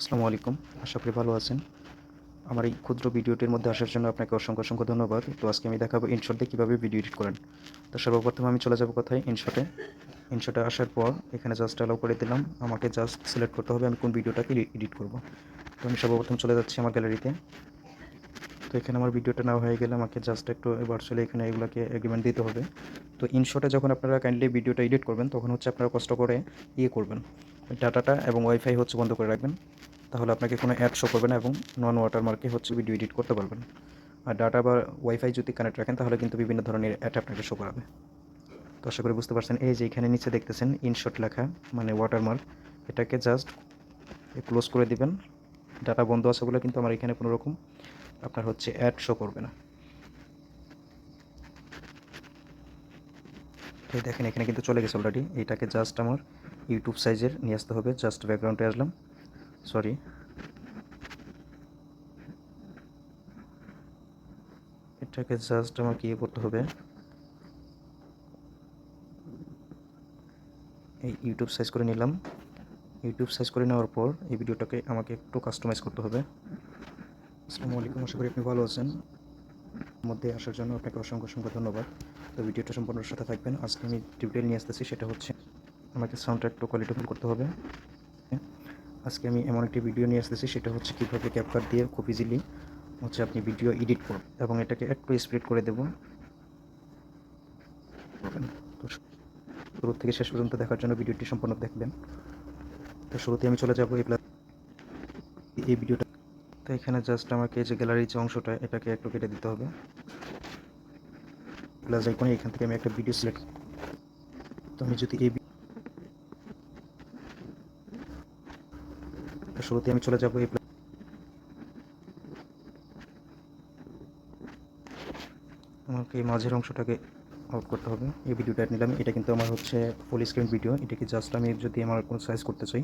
আসসালামু আলাইকুম। আশা করি ভালো আছেন। আমার এই ক্ষুদ্র ভিডিওটির মধ্যে আসার জন্য আপনাকে অসংখ্য অসংখ্য ধন্যবাদ। তো আজকে আমি দেখাবো ইনশট কীভাবে ভিডিও এডিট করেন। তো সর্বপ্রথম আমি চলে যাব কোথায়? ইনশটে ইনশটে আসার পর এখানে জাস্ট অ্যালাউ করে দিলাম। আমাকে জাস্ট সিলেক্ট করতে হবে। আমি কোন ভিডিওটাকে এডিট করব। তো আমি সর্বপ্রথম চলে যাচ্ছি আমার গ্যালারিতে তো এখানে আমার ভিডিওটা নেওয়া হয়ে গেলে আমাকে জাস্ট একটু ভার্চুয়ালি এখানে এগুলোকে এগ্রিমেন্ট দিতে হবে। তো ইনশটে যখন আপনারা কাইন্ডলি ভিডিওটা এডিট করবেন, তখন হচ্ছে আপনারা কষ্ট করে ইয়ে করবেন। ডাটাটা এবং ওয়াইফাই হচ্ছে বন্ধ করে রাখবেন। তাহলে আপনাকে কোনো অ্যাড শো করবে না এবং নন ওয়াটারমার্কে হচ্ছে ভিডিও এডিট করতে পারবেন। আর ডাটা বা ওয়াইফাই যদি কানেক্ট রাখেন, তাহলে কিন্তু বিভিন্ন ধরনের অ্যাড আপনাকে শো করাবে। তো আশা করি বুঝতে পারছেন, এই যে এখানে নিচে দেখতেছেন ইনশট লেখা মানে ওয়াটারমার্ক এটাকে জাস্ট ক্লোজ করে দিবেন। ডাটা বন্ধ আছে বলে কিন্তু আমার এখানে কোনো রকম আপনার হচ্ছে অ্যাড শো করবে না। দেখেন, এখানে কিন্তু চলে গেছে অলরেডি এটাকে জাস্ট আমার ইউটিউব সাইজের নিয়ে আসতে হবে। জাস্ট ব্যাকগ্রাউন্ডে আসলাম। সরি। এটাকে জাস্ট আমাকে ইয়ে করতে হবে। এই ইউটিউব সাইজ করে নিলাম। ইউটিউব সাইজ করে নেওয়ার পর এই ভিডিওটাকে আমাকে একটু কাস্টমাইজ করতে হবে। আসসালামু আলাইকুম, আশা করি আপনি ভালো আছেন। মধ্যে আসার জন্য আপনাকে অসংখ্য অসংখ্য ধন্যবাদ। তো ভিডিওটা সম্পূর্ণ সাথে থাকবেন। আজকে আমি টিউটোরিয়াল নিয়ে আসতেছি, সেটা হচ্ছে আমাকে সাউন্ডটা একটু কোয়ালিটিফুল করতে হবে। আজকে আমি এমন একটি ভিডিও নিয়ে আসতেছি, সেটা হচ্ছে কীভাবে ক্যাপকাট দিয়ে খুব ইজিলি হচ্ছে আপনি ভিডিও এডিট করুন এবং এটাকে একটু স্প্লিট করে দেব। তো শুরু থেকে শেষ পর্যন্ত দেখার জন্য ভিডিওটি সম্পূর্ণ দেখবেন। তো শুরুতে আমি চলে যাব এই প্লাস এই ভিডিওটা তো এখানে জাস্ট আমাকে যে গ্যালারির যে অংশটা, এটাকে একটু কেটে দিতে হবে। প্লাস আইকনে এখান থেকে আমি একটা ভিডিও সিলেক্ট তো আমি যদি এই তো শুরুতে আমি চলে যাব এই আমাকে মাঝের অংশটাকে আউট করতে হবে। এই ভিডিওটা নিলাম। এটা কিন্তু আমার হচ্ছে ফুল স্ক্রিন ভিডিও এটাকে জাস্ট আমি যদি আমার কোনো সাইজ করতে চাই,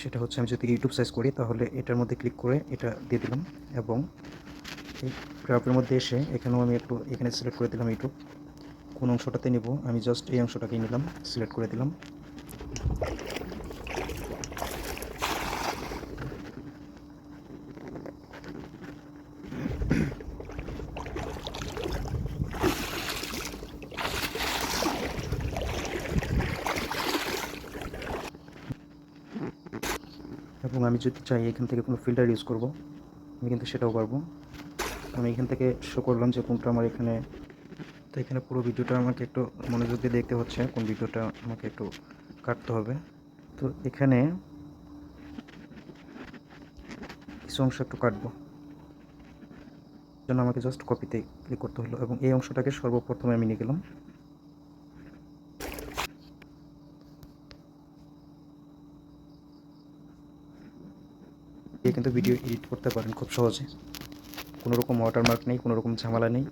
সেটা হচ্ছে আমি যদি ইউটিউব সাইজ করি, তাহলে এটার মধ্যে ক্লিক করে এটা দিয়ে দিলাম এবং এই গ্রাফের মধ্যে এসে এখানেও আমি একটু এখানে সিলেক্ট করে দিলাম ইউটিউব কোন অংশটাতে নিব? আমি জাস্ট এই অংশটাকেই নিলাম সিলেক্ট করে দিলাম। এবং আমি যদি চাই এখান থেকে কোনো ফিল্টার ইউজ করব, আমি কিন্তু সেটাও পারব। আমি এখান থেকে শো করলাম যে কোনটা আমার এখানে, তো এখানে পুরো ভিডিওটা আমাকে একটু মনোযোগ দিয়ে দেখতে হচ্ছে, কোন ভিডিওটা আমাকে একটু কাটতে হবে। তো এখানে কিছু অংশ একটু কাটবো। জন্য আমাকে জাস্ট কপিতে ক্লিক করতে হলো এবং এই অংশটাকে সর্বপ্রথমে আমি নিয়ে গেলাম। দিয়ে কিন্তু ভিডিও এডিট করতে পারেন খুব সহজে। কোনো রকম ওয়াটারমার্ক নেই কোনো রকম ঝামেলা নেই।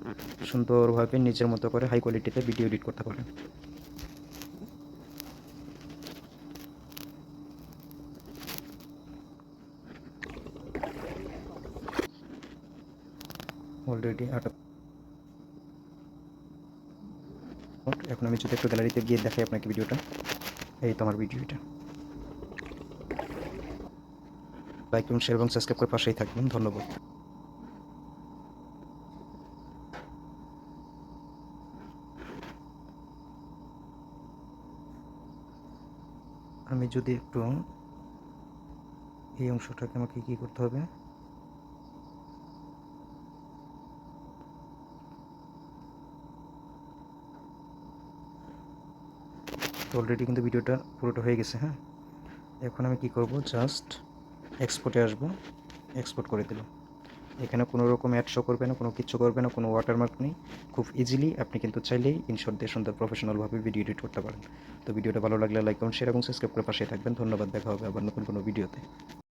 সুন্দরভাবে নিজের মতো করে হাই কোয়ালিটিতে ভিডিও এডিট করতে পারেন। অলরেডি এখন আমি যদি একটু গ্যালারিতে গিয়ে দেখাই আপনাকে ভিডিওটা এই তো আমার ভিডিওটা লাইক এবং শেয়ার এবং সাবস্ক্রাইব করে পাশেই থাকবেন। ধন্যবাদ। আমি যদি একটু এই অংশটাকে আমাকে কি করতে হবে? অলরেডি কিন্তু ভিডিওটা পুরোটা হয়ে গেছে হ্যাঁ? এখন আমি কি করব? জাস্ট এক্সপোর্টে আসব। এক্সপোর্ট করে দিলাম। এখানে কোনো রকম অ্যাড শো করবে না, কোনো কিছু করবে না, কোনো ওয়াটারমার্ক নেই। খুব ইজিলি আপনি কিন্তু চাইলেই ইনশর্ট দিয়ে সুন্দর প্রফেশনালভাবে ভিডিও এডিট করতে পারেন। তো ভিডিওটা ভালো লাগলে লাইক করুন শেয়ার এবং সাবস্ক্রাইব করে পাশে থাকবেন। ধন্যবাদ, দেখা হবে আবার নতুন কোনো ভিডিওতে